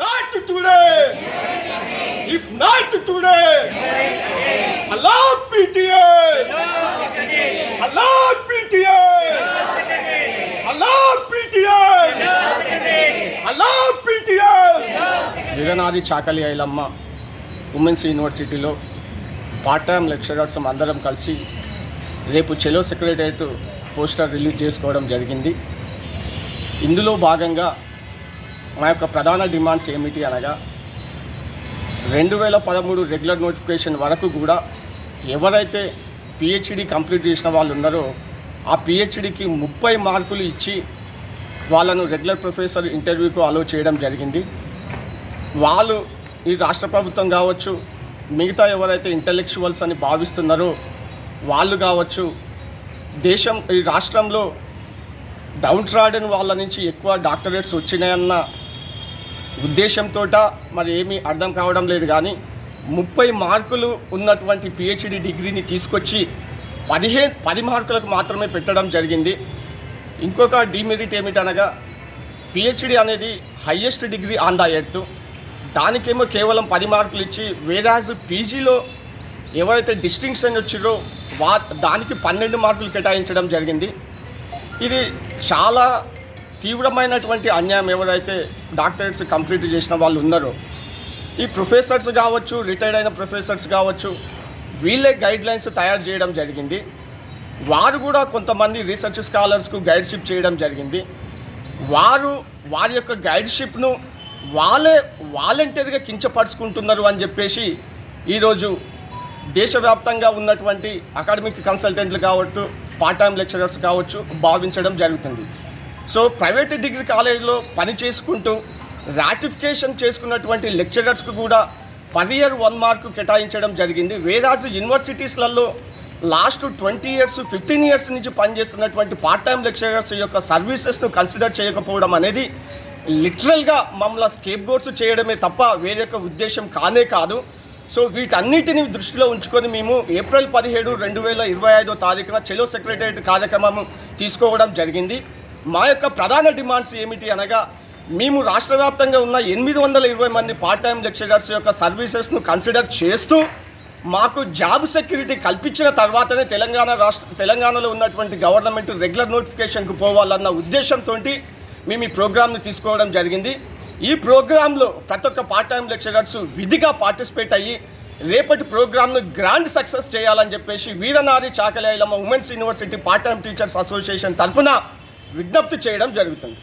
Not today. If not today allowed PTA, allowed PTA, allowed PTA, allowed PTA. జగనాది Chakali Ailamma women's యూనివర్సిటీలో part time lecturers అందరం కలిసి రేపు చెలో secretariat poster release చేసుకోవడం జరిగింది. ఇందులో భాగంగా మా యొక్క ప్రధాన డిమాండ్స్ ఏమిటి అనగా రెండు వేల పదమూడు రెగ్యులర్ నోటిఫికేషన్ వరకు కూడా ఎవరైతే పిహెచ్డి కంప్లీట్ చేసిన వాళ్ళు ఉన్నారో ఆ పిహెచ్డికి ముప్పై మార్కులు ఇచ్చి వాళ్ళను రెగ్యులర్ ప్రొఫెసర్ ఇంటర్వ్యూకు అలో చేయడం జరిగింది. వాళ్ళు ఈ రాష్ట్ర ప్రభుత్వం కావచ్చు మిగతా ఎవరైతే ఇంటలెక్చువల్స్ అని భావిస్తున్నారో వాళ్ళు కావచ్చు దేశం ఈ రాష్ట్రంలో డౌన్ ట్రాడెన్ వాళ్ళ నుంచి ఎక్కువ డాక్టరేట్స్ వచ్చినాయన్న ఉద్దేశంతో మరి ఏమీ అర్థం కావడం లేదు కానీ ముప్పై మార్కులు ఉన్నటువంటి పిహెచ్డి డిగ్రీని తీసుకొచ్చి పదిహేను పది మార్కులకు మాత్రమే పెట్టడం జరిగింది. ఇంకొక డిమెరిట్ ఏమిటనగా పిహెచ్డి అనేది highest degree on the earth. దానికేమో కేవలం పది మార్కులు ఇచ్చి వేరాజ్ పీజీలో ఎవరైతే డిస్టింక్షన్ వచ్చిరో వా దానికి పన్నెండు మార్కులు కేటాయించడం జరిగింది. ఇది చాలా తీవ్రమైనటువంటి అన్యాయం ఎవరైతే డాక్టరేట్స్ కంప్లీట్ చేసిన వాళ్ళు ఉన్నారో ఈ ప్రొఫెసర్స్ కావచ్చు రిటైర్డ్ అయిన ప్రొఫెసర్స్ కావచ్చు వీళ్ళే గైడ్లైన్స్ తయారు చేయడం జరిగింది. వారు కూడా కొంతమంది రీసెర్చ్ స్కాలర్స్కు గైడ్షిప్ చేయడం జరిగింది. వారు వారి యొక్క గైడ్షిప్ను వాళ్ళే వాలంటీర్గా కించపరుచుకుంటున్నారు అని చెప్పేసి ఈరోజు దేశవ్యాప్తంగా ఉన్నటువంటి అకాడమిక్ కన్సల్టెంట్లు కావచ్చు పార్ట్ టైం లెక్చరర్స్ కావచ్చు భావించడం జరుగుతుంది. సో ప్రైవేట్ డిగ్రీ కాలేజీలో పని చేసుకుంటూ రాటిఫికేషన్ చేసుకున్నటువంటి లెక్చరర్స్కు కూడా పర్ ఇయర్ వన్ మార్క్ కేటాయించడం జరిగింది. వేరాజ్ యూనివర్సిటీస్లలో last twenty years fifteen years నుంచి పనిచేస్తున్నటువంటి పార్ట్ టైం లెక్చరర్స్ యొక్క సర్వీసెస్ను కన్సిడర్ చేయకపోవడం అనేది లిటరల్గా మమ్మల్ని స్కేప్ గోడ్స్ చేయడమే తప్ప వేరొక ఉద్దేశం కానే కాదు. సో వీటన్నిటిని దృష్టిలో ఉంచుకొని మేము ఏప్రిల్ పదిహేడు రెండు వేల ఇరవై ఐదో తారీఖున చెలో సెక్రటరియట్ కార్యక్రమం తీసుకోవడం జరిగింది. మా యొక్క ప్రధాన డిమాండ్స్ ఏమిటి అనగా మేము రాష్ట్ర వ్యాప్తంగా ఉన్న ఎనిమిది వందల ఇరవై మంది పార్ట్ టైం లెక్చరర్స్ యొక్క సర్వీసెస్ను కన్సిడర్ చేస్తూ మాకు జాబ్ సెక్యూరిటీ కల్పించిన తర్వాతనే తెలంగాణ రాష్ట్ర తెలంగాణలో ఉన్నటువంటి గవర్నమెంట్ రెగ్యులర్ నోటిఫికేషన్కు పోవాలన్న ఉద్దేశంతో మేము ఈ ప్రోగ్రామ్ని తీసుకోవడం జరిగింది. ఈ ప్రోగ్రాంలో ప్రతి ఒక్క పార్ట్ టైం లెక్చరర్స్ విధిగా పార్టిసిపేట్ అయ్యి రేపటి ప్రోగ్రామ్ను గ్రాండ్ సక్సెస్ చేయాలని చెప్పేసి వీరనారి Chakalilamma women's university part time teachers association తరఫున విజ్ఞప్తి చేయడం జరుగుతుంది.